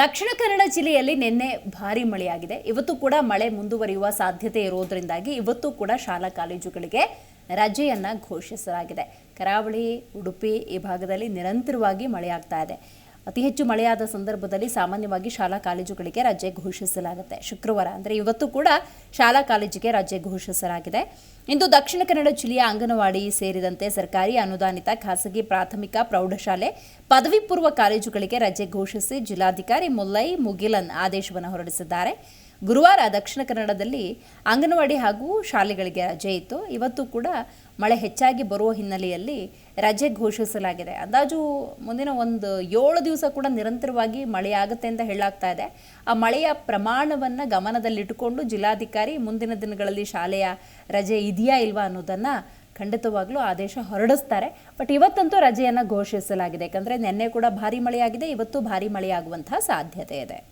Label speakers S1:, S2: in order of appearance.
S1: ದಕ್ಷಿಣ ಕನ್ನಡ ಜಿಲ್ಲೆಯಲ್ಲಿ ನಿನ್ನೆ ಭಾರಿ ಮಳೆಯಾಗಿದೆ. ಇವತ್ತು ಕೂಡ ಮಳೆ ಮುಂದುವರಿಯುವ ಸಾಧ್ಯತೆ ಇರೋದ್ರಿಂದಾಗಿ ಇವತ್ತು ಕೂಡ ಶಾಲಾ ಕಾಲೇಜುಗಳಿಗೆ ರಜೆಯನ್ನ ಘೋಷಿಸಲಾಗಿದೆ. ಕರಾವಳಿ, ಉಡುಪಿ ಈ ಭಾಗದಲ್ಲಿ ನಿರಂತರವಾಗಿ ಮಳೆಯಾಗ್ತಾ ಇದೆ. ಅತಿ ಹೆಚ್ಚು ಮಳೆಯಾದ ಸಂದರ್ಭದಲ್ಲಿ ಸಾಮಾನ್ಯವಾಗಿ ಶಾಲಾ ಕಾಲೇಜುಗಳಿಗೆ ರಜೆ ಘೋಷಿಸಲಾಗುತ್ತೆ. ಶುಕ್ರವಾರ ಅಂದರೆ ಇವತ್ತು ಕೂಡ ಶಾಲಾ ಕಾಲೇಜಿಗೆ ರಜೆ ಘೋಷಿಸಲಾಗಿದೆ. ಇಂದು ದಕ್ಷಿಣ ಕನ್ನಡ ಜಿಲ್ಲೆಯ ಅಂಗನವಾಡಿ ಸೇರಿದಂತೆ ಸರ್ಕಾರಿ ಅನುದಾನಿತ ಖಾಸಗಿ ಪ್ರಾಥಮಿಕ ಪ್ರೌಢಶಾಲೆ ಪದವಿ ಪೂರ್ವ ಕಾಲೇಜುಗಳಿಗೆ ರಜೆ ಘೋಷಿಸಿ ಜಿಲ್ಲಾಧಿಕಾರಿ ಮುಲ್ಲೈ ಮುಗಿಲನ್ ಆದೇಶವನ್ನು ಹೊರಡಿಸಿದ್ದಾರೆ. ಗುರುವಾರ ದಕ್ಷಿಣ ಕನ್ನಡದಲ್ಲಿ ಅಂಗನವಾಡಿ ಹಾಗೂ ಶಾಲೆಗಳಿಗೆ ರಜೆ ಇತ್ತು. ಇವತ್ತು ಕೂಡ ಮಳೆ ಹೆಚ್ಚಾಗಿ ಬರುವ ಹಿನ್ನೆಲೆಯಲ್ಲಿ ರಜೆ ಘೋಷಿಸಲಾಗಿದೆ. ಅಂದಾಜು ಮುಂದಿನ ಒಂದು ಏಳು ದಿವಸ ಕೂಡ ನಿರಂತರವಾಗಿ ಮಳೆಯಾಗುತ್ತೆ ಅಂತ ಹೇಳಲಾಗ್ತಾ ಇದೆ. ಆ ಮಳೆಯ ಪ್ರಮಾಣವನ್ನು ಗಮನದಲ್ಲಿಟ್ಟುಕೊಂಡು ಜಿಲ್ಲಾಧಿಕಾರಿ ಮುಂದಿನ ದಿನಗಳಲ್ಲಿ ಶಾಲೆಯ ರಜೆ ಇದೆಯಾ ಇಲ್ವಾ ಅನ್ನೋದನ್ನು ಖಂಡಿತವಾಗ್ಲೂ ಆದೇಶ ಹೊರಡಿಸ್ತಾರೆ. ಬಟ್ ಇವತ್ತಂತೂ ರಜೆಯನ್ನು ಘೋಷಿಸಲಾಗಿದೆ. ಯಾಕಂದರೆ ನಿನ್ನೆ ಕೂಡ ಭಾರಿ ಮಳೆಯಾಗಿದೆ. ಇವತ್ತು ಭಾರಿ ಮಳೆಯಾಗುವಂತಹ ಸಾಧ್ಯತೆ ಇದೆ.